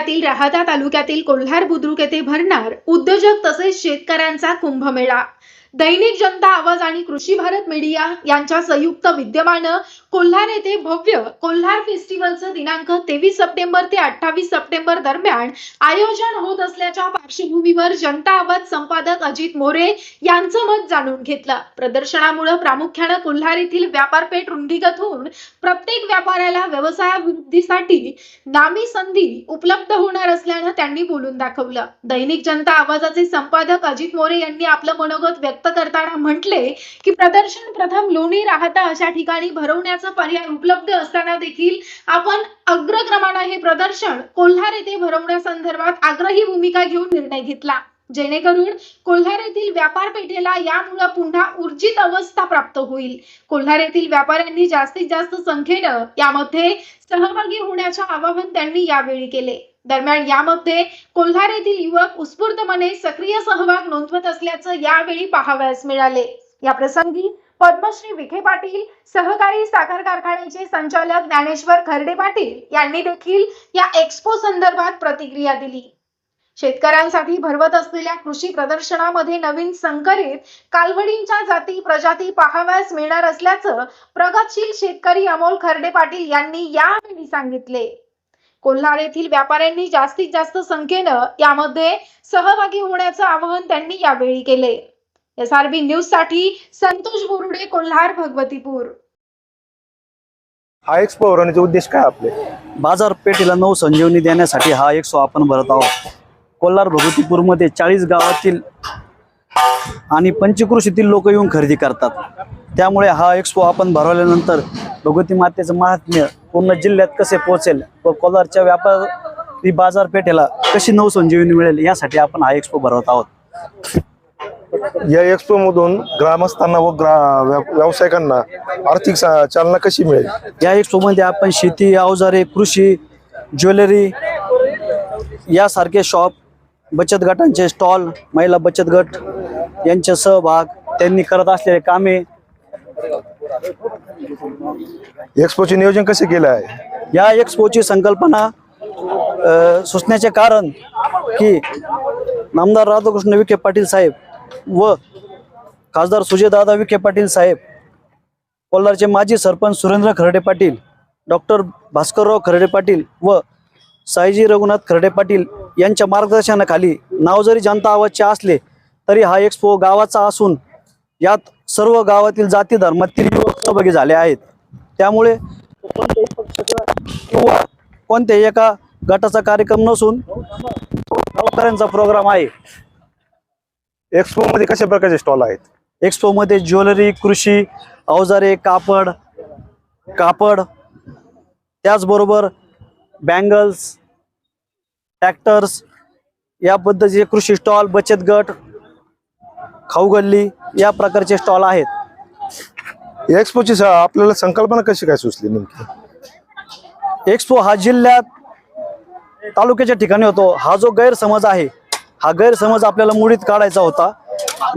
जिल्ह्यातील राहाता तालुक्यातील कोल्हार बुद्रुक येथे भरणार उद्योजक तसेच शेतकऱ्यांचा कुंभमेळा. दैनिक जनता आवाज आणि कृषी भारत मीडिया यांच्या संयुक्त विद्यमानं कोल्हार येथे भव्य कोल्हार फेस्टिवलचं दिनांक तेवीस सप्टेंबर ते अठ्ठावीस सप्टेंबर दरम्यान आयोजन होत असल्याच्या पार्श्वभूमीवर जनता आवाज संपादक अजित मोरे यांचं मत जाणून घेतलं. प्रदर्शनामुळे प्रामुख्यानं कोल्हार येथील व्यापारपेठ रुंदीगत होऊन प्रत्येक व्यापाऱ्याला व्यवसायावृद्धीसाठी नामी संधी उपलब्ध होणार असल्यानं त्यांनी बोलून दाखवलं. दैनिक जनता आवाजाचे संपादक अजित मोरे यांनी आपलं मनोगत व्यक्त करताना म्हटले की प्रदर्शन प्रथम लोणी राहता अशा ठिकाणी भरवण्यात भरवण्याचा पर्याय उपलब्ध असताना देखील आपण अग्रक्रमाने हे प्रदर्शन कोल्हार येथे भरवण्यासंदर्भात आग्रही भूमिका घेऊन निर्णय घेतला. जेणेकरून कोल्हार येथील व्यापार पेठेला यामुळे पुन्हा ऊर्जित अवस्था प्राप्त होईल. कोल्हार येथील व्यापाऱ्यांनी जास्तीत जास्त संख्येनं यामध्ये सहभागी होण्याचे आवाहन त्यांनी यावेळी केले. दरम्यान यामध्ये कोल्हार येथील युवक उत्स्फूर्तपणे सक्रिय सहभाग नोंदवत असल्याचं यावेळी पाहावयास मिळाले. या प्रसंगी पद्मश्री विखे पाटील सहकारी साखर कारखान्याचे संचालक ज्ञानेश्वर खर्डे पाटील यांनी देखील या एक्स्पो संदर्भात प्रतिक्रिया दिली. शेतकऱ्यांसाठी भरवत असलेल्या कृषी प्रदर्शनामध्ये नवीन संकरित कालवडींच्या जाती प्रजाती पाहाव्यास मिळणार असल्याचं प्रगतशील शेतकरी अमोल खर्डे पाटील यांनी यावेळी सांगितले. कोल्हार येथील व्यापाऱ्यांनी जास्तीत जास्त संख्येनं यामध्ये सहभागी होण्याचं आवाहन त्यांनी यावेळी केले. एस आर बी न्यूजसाठी संतोष बोरुडे कोल्हार भगवतीपूर. हा एक्सपो भरवण्याचे उद्देश काय आपले? बाजारपेठेला नऊ संजीवनी देण्यासाठी हा एक सो आपण भरत आहोत. कोल्हार भगवतीपूरमध्ये चाळीस गावातील आणि पंचकृषीतील लोक येऊन खरेदी करतात. त्यामुळे हा एक्सपो आपण भरवल्यानंतर भगवती मातेचं महात्म्य पूर्ण जिल्ह्यात कसे पोहोचेल व कोलारच्या व्यापारी बाजारपेठेला कशी नवसंजीवनी मिळेल यासाठी आपण हा एक्सपो भरवत आहोत. या एक्सपो मधून ग्रामस्थांना व ग्रा व्या- व्यावसायिकांना आर्थिक सा- चालना कशी मिळेल? या एक्सपोमध्ये आपण शेती अवजारे कृषी ज्वेलरी यासारखे शॉप बचत गटांचे स्टॉल महिला बचत गट यांचे सहभाग त्यांनी करत असलेले कामे. एक्सपोचे नियोजन कसे केलं आहे? या एक्सपोची संकल्पना अ, सुचण्याचे कारण की नामदार राधाकृष्ण विखे पाटील साहेब व खासदार सुजयदादा विखे पाटील साहेब कोल्हारचे माजी सरपंच सुरेंद्र खर्डे पाटील डॉक्टर भास्करराव खर्डे पाटील व साईजी रघुनाथ खर्डे पाटील यांच्या मार्गदर्शनाखाली नाव जरी जनता आवाजचे असले तरी हा एक्सपो गावाचा असून यात सर्व गावातील जाती धर्मातील युवक सहभागी झाले आहेत. त्यामुळे कोणत्याही पक्षाचा किंवा कोणत्याही एका गटाचा कार्यक्रम नसून गावकऱ्यांचा प्रोग्राम आहे. एक्सपो मध्ये कशा प्रकारचे स्टॉल आहेत? एक्सपो मध्ये ज्वेलरी कृषी अवजारे कापड कापड त्याचबरोबर बँगल्स ट्रॅक्टर्स या पद्धतीचे कृषी स्टॉल बचत गट खाऊ गल्ली या प्रकारचे स्टॉल आहेत. एक्सपोची स- आपल्याला संकल्पना कशी काय सुचली नेमकी? एक्सपो हा जिल्ह्यात तालुक्याच्या ठिकाणी होतो. हा जो गैरसमज आहे हा गैरसमज आपल्याला मुडीत काढायचा होता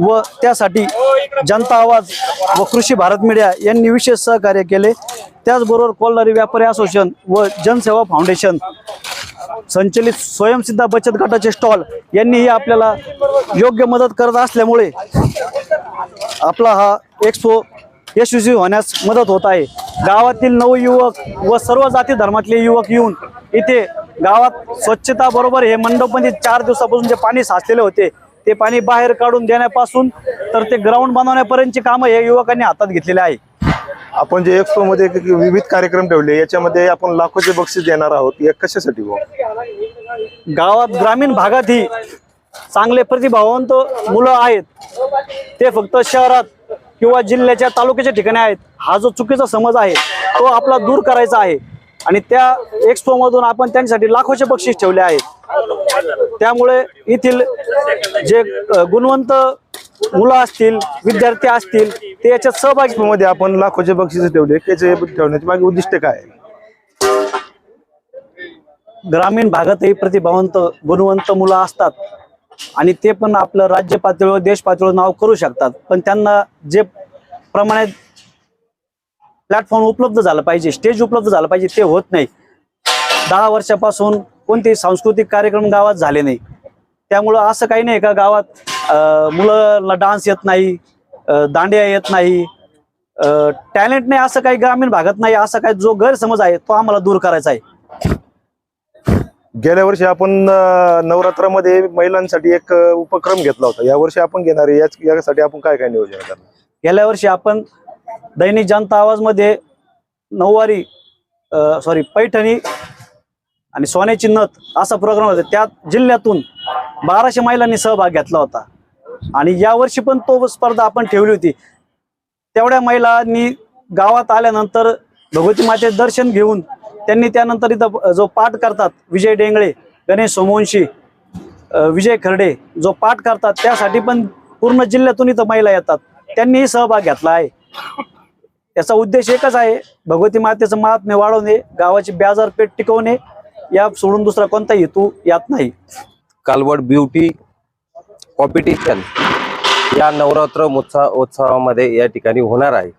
व त्यासाठी जनता आवाज व कृषी भारत मीडिया यांनी विशेष सहकार्य केले. त्याचबरोबर कोल्हारी व्यापारी असोसिएशन व जनसेवा फाउंडेशन संचलित स्वयंसिद्धा बचत गटाचे स्टॉल यांनीही आपल्याला योग्य मदत करत असल्यामुळे आपला हा एक्सपो यशस्वी होण्यास मदत होत आहे. गावातील नवयुवक व सर्व जाती धर्मातले युवक येऊन इथे गावात स्वच्छता बरोबर हे मंडपमध्ये चार दिवसापासून जे पाणी साचलेले होते ते पाणी बाहेर काढून देण्यापासून तर ते ग्राउंड बनवण्यापर्यंतची कामं हे युवकांनी हातात घेतलेले आहे. आपण जे एक्सपो मध्ये विविध कार्यक्रम ठेवले याच्यामध्ये आपण लाखोचे बक्षीस देणार आहोत. या कशासाठी? गावात ग्रामीण भागातही चांगले प्रतिभावंत मुलं आहेत. ते फक्त शहरात किंवा जिल्ह्याच्या तालुक्याच्या ठिकाणी आहेत. हा जो चुकीचा समज आहे तो आपला दूर करायचा आहे. आणि त्या एक्सपो मधून आपण त्यांच्यासाठी लाखोचे बक्षीस ठेवले आहेत. त्यामुळे येथील जे गुणवंत मुलं असतील विद्यार्थी असतील ते याच्यात सहभागी मध्ये आपण लाखोचे बक्षीस ठेवले. त्याचे ठेवण्याचे मागे उद्दिष्ट काय आहे? ग्रामीण भागातही प्रतिभावंत गुणवंत मुलं असतात. आणि ते पण आपलं राज्य पातळीवर देश पातळीवर नाव करू शकतात. पण त्यांना जे प्रमाणे प्लॅटफॉर्म उपलब्ध झालं पाहिजे स्टेज उपलब्ध झालं पाहिजे ते होत नाही. दहा वर्षापासून कोणतेही सांस्कृतिक कार्यक्रम गावात झाले नाही. त्यामुळं असं काही नाही का गावात मुलांना डान्स येत नाही दांडिया येत नाही टॅलेंट नाही असं काही ग्रामीण भागात नाही असा काही जो गैरसमज आहे तो आम्हाला दूर करायचा आहे. गेल्या वर्षी आपण नवरात्रामध्ये महिलांसाठी एक उपक्रम घेतला होता. या वर्षी आपण घेणार आहे. यासाठी आपण काय काय नियोजन करणार? गेल्या वर्षी आपण दैनिक जनता आवाजमध्ये नऊवारी सॉरी पैठणी आणि सोन्याची नथ असा प्रोग्राम होता. त्यात जिल्ह्यातून बाराशे महिलांनी सहभाग घेतला होता. आणि यावर्षी पण तो स्पर्धा आपण ठेवली होती. तेवढ्या महिलांनी गावात आल्यानंतर भगवती मातेचे दर्शन घेऊन त्यांनी त्यानंतर इथं जो पाठ करतात विजय डेंगळे गणेश सोमवंशी विजय खर्डे जो पाठ करतात त्यासाठी पण पूर्ण जिल्ह्यातून इथं महिला येतात. त्यांनीही सहभाग घेतला आहे. याचा उद्देश एकच आहे भगवती मातेचं महात्म्य वाढवणे गावाची बाजारपेठ टिकवणे या सोडून दुसरा कोणता हेतू यात नाही. कालवड ब्युटी कॉम्पिटिशन या नवरात्र उत्सव उत्सवामध्ये या ठिकाणी होणार आहे.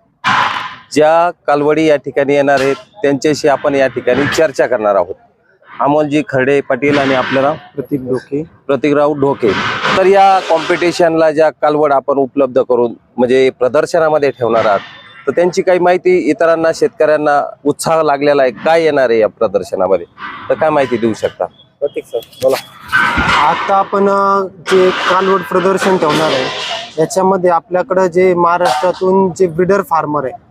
ज्या कालवडी या ठिकाणी येणार आहेत त्यांच्याशी आपण या ठिकाणी चर्चा करणार आहोत. अमोलजी खर्डे पाटील आणि आपल्याला प्रतीक ढोके. प्रतीकराव ढोके. तर या कॉम्पिटिशनला ज्या कालवड आपण उपलब्ध करून म्हणजे प्रदर्शनामध्ये ठेवणार आहात तर त्यांची काही माहिती इतरांना शेतकऱ्यांना उत्साह लागलेला आहे. काय येणार आहे या प्रदर्शनामध्ये? तर काय माहिती देऊ शकता? प्रतीक सर बोला. आता आपण जे कालवड प्रदर्शन ठेवणार आहे याच्यामध्ये आपल्याकडं जे महाराष्ट्रातून जे ब्रिडर फार्मर आहे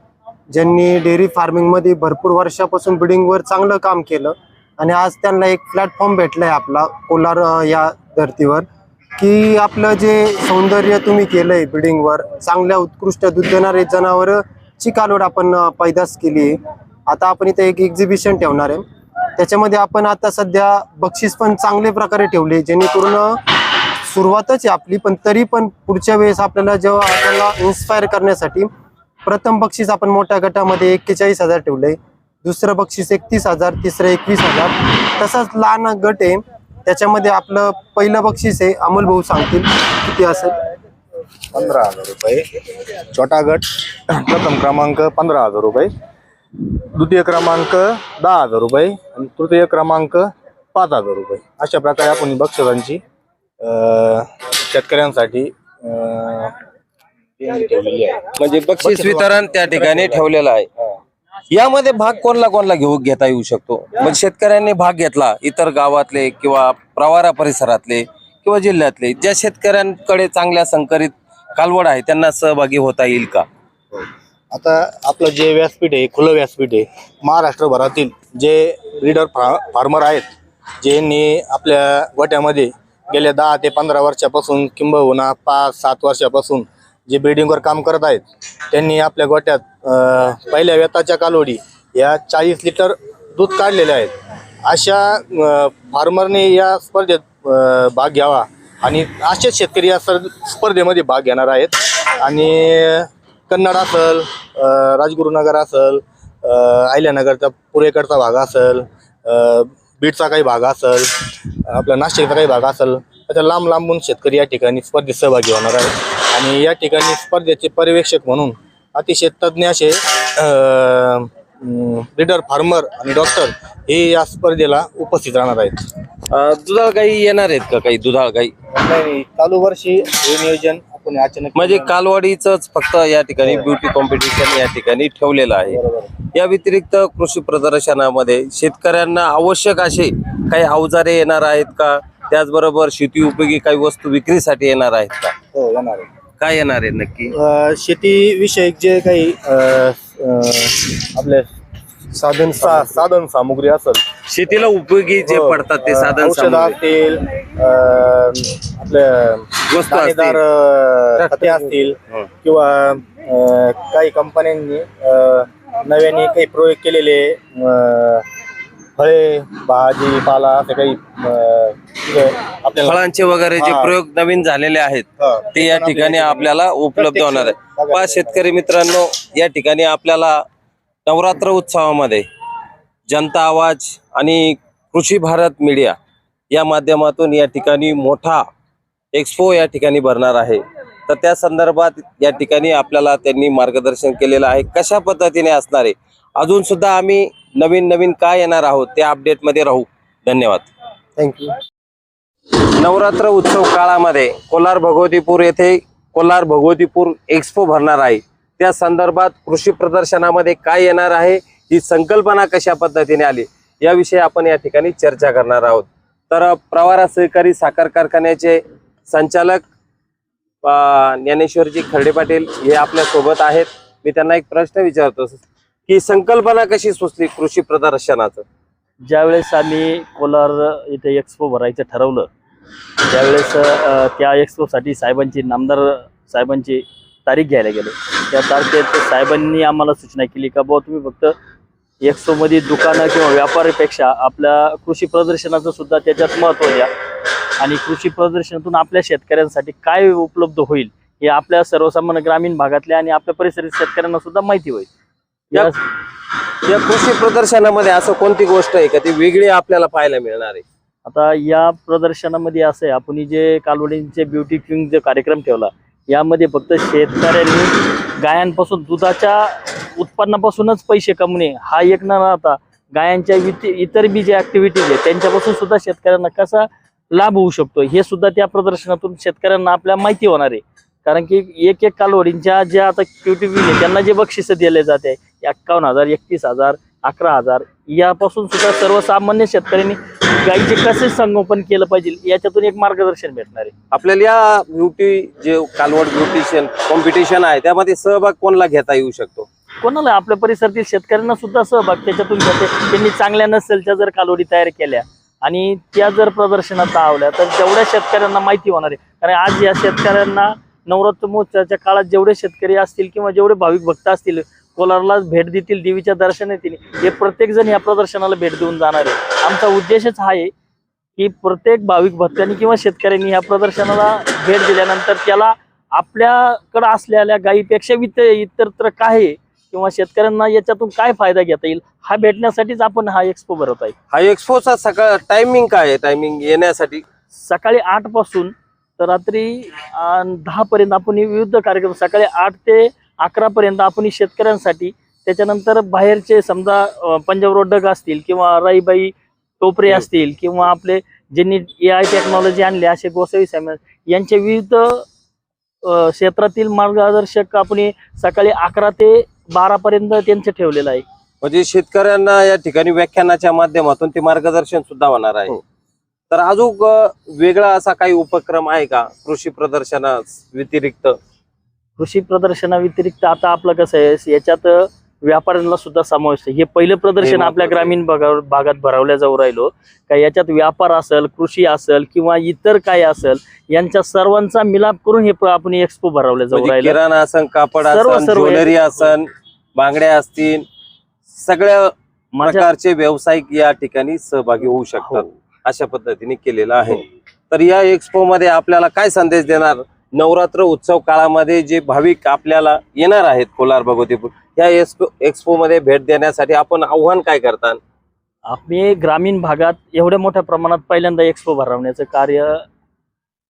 ज्यांनी डेअरी फार्मिंगमध्ये भरपूर वर्षापासून ब्रिडिंगवर चांगलं काम केलं आणि आज त्यांना एक प्लॅटफॉर्म भेटला आहे आपला कोलार या धर्तीवर की आपलं जे सौंदर्य तुम्ही केलंय ब्रिडिंगवर चांगल्या उत्कृष्ट दूध देणारे जनावरं ची कालोड आपण पैदास केली. आहे आता आपण इथे एक एक्झिबिशन ठेवणार आहे. त्याच्यामध्ये आपण आता सध्या बक्षीस पण चांगले प्रकारे ठेवले जेणेकरून सुरुवातच आहे आपली पण तरी पण पुढच्या वेळेस आपल्याला जेव्हा आपल्याला इन्स्पायर करण्यासाठी प्रथम बक्षीस आपण मोठ्या गटामध्ये एक्केचाळीस हजार ठेवलंय दुसरं बक्षीस एकतीस हजार तिसरं एकवीस हजार. तसाच लहान गट आहे. त्याच्यामध्ये आपलं पहिलं बक्षीस आहे. अमोल भाऊ सांगतील किती असेल. पंधरा हजार रुपये. छोटा गट प्रथम क्रमांक पंधरा हजार रुपये. द्वितीय क्रमांक दहा हजार रुपये. आणि तृतीय क्रमांक पाच हजार रुपये. अशा प्रकारे आपण बक्षिसांची शेतकऱ्यांसाठी ठेवलेली आहे. म्हणजे बक्षीस वितरण त्या ठिकाणी ठेवलेलं आहे. यामध्ये भाग कोणला कोणला घेऊ घेता येऊ शकतो? म्हणजे शेतकऱ्यांनी भाग घेतला इतर गावातले किंवा प्रवारा परिसरातले किंवा जिल्ह्यातले ज्या शेतकऱ्यांकडे चांगल्या संकरित कालवड आहे त्यांना सहभागी होता येईल का? हो. आता आपलं जे व्यासपीठ आहे खुलं व्यासपीठ आहे महाराष्ट्रभरातील जे ब्रीडर फा फार्मर आहेत ज्यांनी आपल्या गोट्यामध्ये गेल्या दहा ते पंधरा वर्षापासून किंबहुना पाच सात वर्षापासून जे ब्रिडिंगवर काम करत आहेत त्यांनी आपल्या गोट्यात पहिल्या व्यताच्या कालोडी या चाळीस लिटर दूध काढलेले आहेत. अशा फार्मरने या स्पर्धेत भाग घ्यावा आणि असेच शेतकरी या सर स्पर्धेमध्ये भाग घेणार आहेत. आणि कन्नड असल राजगुरुनगर असल अ, अहिल्यानगरचा पुरेकडचा भाग असल बीडचा काही भाग असल आपला नाशिकचा काही भाग असल अशा लांब लांबून शेतकरी या ठिकाणी स्पर्धेत सहभागी होणार आहेत. आणि या ठिकाणी स्पर्धेचे पर्यवेक्षक म्हणून अतिशय तज्ज्ञ असे ब्रिडर फार्मर आणि डॉक्टर हे या स्पर्धेला उपस्थित राहणार आहेत. दुधाळ गाई येणार आहेत का काही? दुधाळ गाई नाही. चालू वर्षी हे नियोजन आपण अचानक म्हणजे कालवाडीच फक्त या ठिकाणी ब्युटी कॉम्पिटिशन या ठिकाणी ठेवलेलं आहे. या व्यतिरिक्त कृषी प्रदर्शनामध्ये शेतकऱ्यांना आवश्यक असे काही अवजारे येणार आहेत का? त्याचबरोबर शेती उपयोगी काही वस्तू विक्रीसाठी येणार आहेत का? हो येणार आहे काय येणार आहे नक्की? अ, शेतीविषयक जे काही अ, अ, आपले साधन सा साधन सामुग्री असेल शेतीला उपयोगी जे हो, पडतात ते अ, साधन औषधं सामुग्री. असतील अ, आपले वस्तू दाणेदार असतील. अ, खते असतील हं. किंवा अ, काही कंपन्यांनी अ, नव्याने काही प्रयोग केलेले अ, फळे भाजीपाला असे काही अ, जे आपल्याला फळांचे वगैरे जे हा. प्रयोग नवीन झालेले आहेत हा. ते या ठिकाणी आपल्याला उपलब्ध होणार आहे पहा शेतकरी मित्रांनो या ठिकाणी आपल्याला नवरात्र उत्सवामध्ये जनता आवाज आणि कृषी भारत मीडिया या माध्यमातून या ठिकाणी मोठा एक्सपो या ठिकाणी भरणार आहे. तर त्या संदर्भात या ठिकाणी आपल्याला त्यांनी मार्गदर्शन केलेलं आहे. कशा पद्धतीने असणार आहे? अजून सुद्धा आम्ही नवीन नवीन काय येणार आहोत त्या अपडेटमध्ये राहू. धन्यवाद. थँक्यू नवरात्र उत्सव काळामध्ये कोलार भगवतीपूर येथे कोलार भगवतीपूर एक्सपो भरणार आहे. त्या संदर्भात कृषी प्रदर्शनामध्ये काय येणार आहे ही संकल्पना कशा पद्धतीने आली याविषयी आपण या ठिकाणी चर्चा करणार आहोत. तर प्रवारा सहकारी साखर कारखान्याचे संचालक ज्ञानेश्वरजी खर्डे पाटील हे आपल्यासोबत आहेत. मी त्यांना एक प्रश्न विचारतो की संकल्पना कशी सुचली कृषी प्रदर्शनाचं? ज्यावेळेस आम्ही कोलार इथे एक्सपो भरायचं ठरवलं त्यावेळेस त्या एक्सपोसाठी साहेबांची नामदार साहेबांची तारीख घ्यायला गेलो. त्या तारखेत साहेबांनी आम्हाला सूचना केली का बुवा तुम्ही फक्त एक्सपोमध्ये दुकानं किंवा व्यापारीपेक्षा आपल्या कृषी प्रदर्शनाचं सुद्धा त्याच्यात महत्त्व द्या आणि कृषी प्रदर्शनातून आपल्या शेतकऱ्यांसाठी काय उपलब्ध होईल हे आपल्या सर्वसामान्य ग्रामीण भागातल्या आणि आपल्या परिसरातील शेतकऱ्यांना सुद्धा माहिती होईल. या- या या कृषी प्रदर्शनामध्ये असं कोणती गोष्ट आहे का? ती वेगळी आपल्याला पाहायला मिळणार आहे. आता या प्रदर्शनामध्ये असं आहे आपण जे कालवडींचे ब्युटी क्विंग जे कार्यक्रम ठेवला यामध्ये फक्त शेतकऱ्यांनी गायांपासून दुधाच्या उत्पन्नापासूनच पैसे कमवणे हा एक न राहता गायांच्या इतर बी जे ऍक्टिव्हिटीज आहे त्यांच्यापासून सुद्धा शेतकऱ्यांना कसा लाभ होऊ शकतो? हे सुद्धा त्या प्रदर्शनातून शेतकऱ्यांना आपल्या माहिती होणार आहे. कारण की एक एक कालवडींच्या ज्या आता क्युटी आहे त्यांना जे बक्षिसं दिले जाते एक्कावन्न हजार एकतीस हजार अकरा हजार. यापासून सुद्धा सर्वसामान्य शेतकऱ्यांनी गाईचे कसे संगोपन केलं पाहिजे याच्यातून एक मार्गदर्शन भेटणार आहे. आपल्याला या ब्युटी जे कालवड ब्युटिशियन कॉम्पिटिशन आहे त्यामध्ये सहभाग कोणाला घेता येऊ शकतो? कोणाला? आपल्या परिसरातील शेतकऱ्यांना सुद्धा सहभाग त्याच्यातून घेते. त्यांनी चांगल्या नसेलच्या जर कालोडी तयार केल्या आणि त्या जर प्रदर्शनात आवल्या तर तेवढ्या शेतकऱ्यांना माहिती होणार आहे. कारण आज या शेतकऱ्यांना नवरात्र महोत्सवाच्या काळात जेवढे शेतकरी असतील किंवा जेवढे भाविक भक्त असतील कोलारला भेट देतील देवीच्या दर्शन येतील हे प्रत्येक जण या प्रदर्शनाला भेट देऊन जाणार आहे. आमचा उद्देशच हा आहे की प्रत्येक भाविक भक्तांनी किंवा शेतकऱ्यांनी या प्रदर्शनाला भेट दिल्यानंतर त्याला आपल्याकडे असलेल्या गायीपेक्षा इतर इतरत्र काय आहे किंवा शेतकऱ्यांना याच्यातून काय फायदा घेता येईल हा भेटण्यासाठीच आपण हा एक्सपो भरत आहे. हा एक्सपोचा सकाळ टायमिंग काय आहे? टायमिंग येण्यासाठी? सकाळी आठपासून तर रात्री दहा पर्यंत आपण विविध कार्यक्रम सकाळी आठ ते अकरा पर्यंत आपण हे शेतकऱ्यांसाठी त्याच्यानंतर बाहेरचे समजा पंजाब रोड डग असतील किंवा राईबाई टोपरे असतील किंवा आपले ज्यांनी ए आय टेक्नॉलॉजी आणली असे गोसावी साहेब यांचे विविध क्षेत्रातील मार्गदर्शक आपण हे सकाळी अकरा ते बारा पर्यंत त्यांचं ठेवलेलं आहे. म्हणजे शेतकऱ्यांना या ठिकाणी व्याख्यानाच्या माध्यमातून ते मार्गदर्शन सुद्धा होणार आहे. हो. तर अजून वेगळा असा काही उपक्रम आहे का? कृषी प्रदर्शना व्यतिरिक्त? कृषी प्रदर्शनाव्यतिरिक्त आता आपलं कसं आहे याच्यात व्यापाऱ्यांना सुद्धा समावेश आहे. हे पहिलं प्रदर्शन हे आपल्या ग्रामीण भागावर भागात भरवल्या जाऊ राहिलो. का याच्यात व्यापार असेल कृषी असेल किंवा इतर काय असेल यांच्या सर्वांचा मिलाप करून हे आपण एक्सपो भरवल्या जाऊ म्हणजे राहिलो. किराणा असन कापड ज्वेलरी असन बांगड्या असतील सगळ्या प्रकारचे व्यावसायिक या ठिकाणी सहभागी होऊ शकतात हो. अशा पद्धतीने केलेलं आहे. तर या एक्सपो मध्ये आपल्याला काय संदेश देणार? नवरात्र उत्सव काळामध्ये जे भाविक आपल्याला येणार आहेत कोलार भगवतीपूर या एक्सपो एक्सपो मध्ये भेट देण्यासाठी आपण आव्हान काय करतात आम्ही ग्रामीण भागात एवढ्या मोठ्या प्रमाणात पहिल्यांदा एक्सपो भरवण्याचं कार्य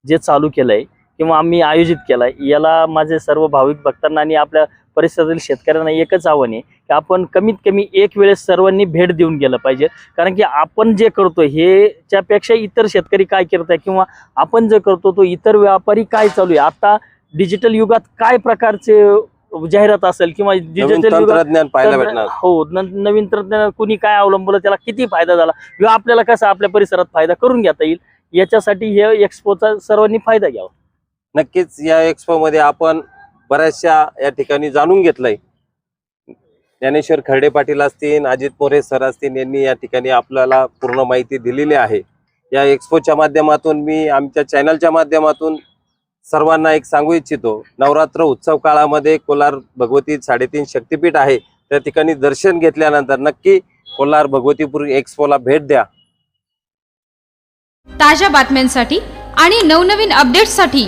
जे चालू केलंय किंवा आम्ही आयोजित केलंय याला माझे सर्व भाविक भक्तांना आणि आपल्या परिसरातील शेतकऱ्यांना एकच आव्हान आहे की आपण कमीत कमी एक वेळेस सर्वांनी भेट देऊन गेलं पाहिजे. कारण की आपण जे करतो हे त्यापेक्षा इतर शेतकरी काय करत आहे किंवा आपण जे करतो तो इतर व्यापारी काय चालू आहे? आता डिजिटल युगात काय प्रकारचे जाहिरात असेल किंवा डिजिटल पाहायला हो नवीन तंत्रज्ञान कुणी काय अवलंबलं त्याला किती फायदा झाला? किंवा आपल्याला कसा आपल्या परिसरात फायदा करून घेता येईल? याच्यासाठी हे एक्सपोचा सर्वांनी फायदा घ्यावा. नक्कीच या एक्सपो मध्ये आपण बऱ्याचशा या ठिकाणी जाणून घेतलंय. ज्ञानेश्वर खर्डे पाटील असतील अजित मोरे सर असतील यांनी या ठिकाणी आपल्याला पूर्ण माहिती दिलेली आहे. या एक्सपोच्या माध्यमातून मी आमच्या चॅनलच्या माध्यमातून सर्वांना एक सांगू इच्छितो नवरात्र उत्सव काळामध्ये कोलार भगवती साडेतीन शक्तिपीठ आहे. त्या ठिकाणी दर्शन घेतल्यानंतर नक्की कोलार भगवतीपूर एक्सपोला भेट द्या. ताज्या बातम्यांसाठी आणि नवनवीन अपडेट्ससाठी